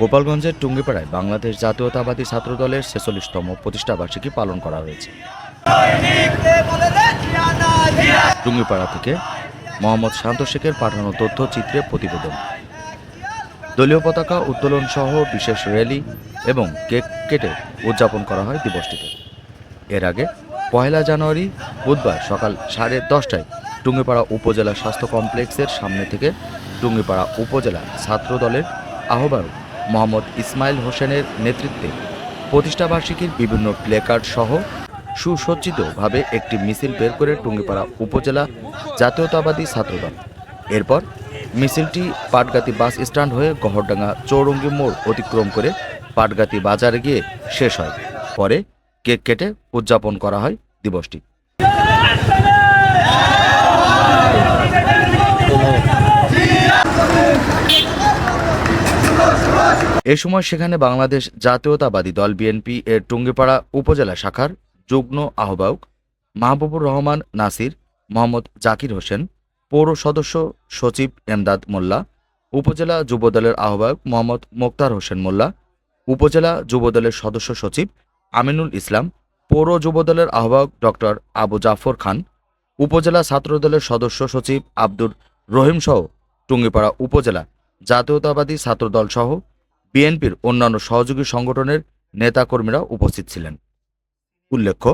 গোপালগঞ্জের টুঙ্গিপাড়ায় বাংলাদেশ জাতীয়তাবাদী ছাত্রদলের ছেচল্লিশতম প্রতিষ্ঠাবার্ষিকী পালন করা হয়েছে। টুঙ্গিপাড়া থেকে মোহাম্মদ শান্ত শেখের পাঠানো তথ্যচিত্রে প্রতিবেদন। দলীয় পতাকা উত্তোলন সহ বিশেষ র্যালি এবং কেক কেটে উদযাপন করা হয় দিবসটিতে। এর আগে পয়লা জানুয়ারি বুধবার সকাল সাড়ে দশটায় টুঙ্গিপাড়া উপজেলা স্বাস্থ্য কমপ্লেক্সের সামনে থেকে টুঙ্গিপাড়া উপজেলা ছাত্র দলের আহ্বায়ক মোহাম্মদ ইসমাইল হোসেনের নেতৃত্বে প্রতিষ্ঠাবার্ষিকীর বিভিন্ন প্লেকার্ড সহ সুসজ্জিতভাবে একটি মিছিল বের করে টুঙ্গিপাড়া উপজেলা জাতীয়তাবাদী ছাত্রদল। এরপর মিছিলটি পাটগাতি বাস স্ট্যান্ড হয়ে গহরডাঙ্গা চৌরঙ্গি মোড় অতিক্রম করে পাটগাতি বাজারে গিয়ে শেষ হয়। পরে কেক কেটে উদযাপন করা হয় দিবসটি। এ সময় সেখানে বাংলাদেশ জাতীয়তাবাদী দল বিএনপি এর টুঙ্গিপাড়া উপজেলা শাখার যুগ্ম আহ্বায়ক মাহবুবুর রহমান নাসির, মোহাম্মদ জাকির হোসেন, পৌর সদস্য সচিব এমদাদ মোল্লা, উপজেলা যুবদলের আহ্বায়ক মোহাম্মদ মোক্তার হোসেন মোল্লা, উপজেলা যুবদলের সদস্য সচিব আমিনুল ইসলাম, পৌর যুবদলের আহ্বায়ক ডক্টর আবু জাফর খান, উপজেলা ছাত্রদলের সদস্য সচিব আব্দুর রহিম সহ টুঙ্গিপাড়া উপজেলা জাতীয়তাবাদী ছাত্রদল সহ বিএনপির অন্যান্য সহযোগী সংগঠনের নেতাকর্মীরা উপস্থিত ছিলেন। উল্লেখ্য,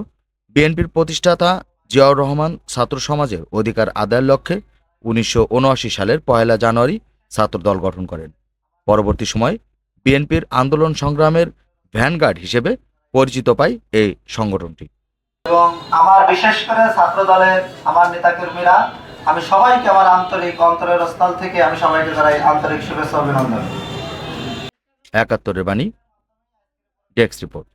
বিএনপির প্রতিষ্ঠাতা জিয়াউর রহমান ছাত্র সমাজের অধিকার আদায়ের লক্ষ্যে উনিশশো উনআশি সালের পয়লা জানুয়ারি ছাত্রদল গঠন করেন। পরবর্তী সময় বিএনপির আন্দোলন সংগ্রামের ভ্যানগার্ড হিসেবে পরিচিত পায় এই সংগঠনটি। এবং আমার বিশেষ করে ছাত্র দলের আমার নেতাকর্মীরা, আমি সবাইকে আমার আন্তরিক অন্তরের স্থল থেকে আমি সবাইকে জানাই আন্তরিক শুভেচ্ছা অভিনন্দন। একাত্তরের বাণী ডেস্ক রিপোর্ট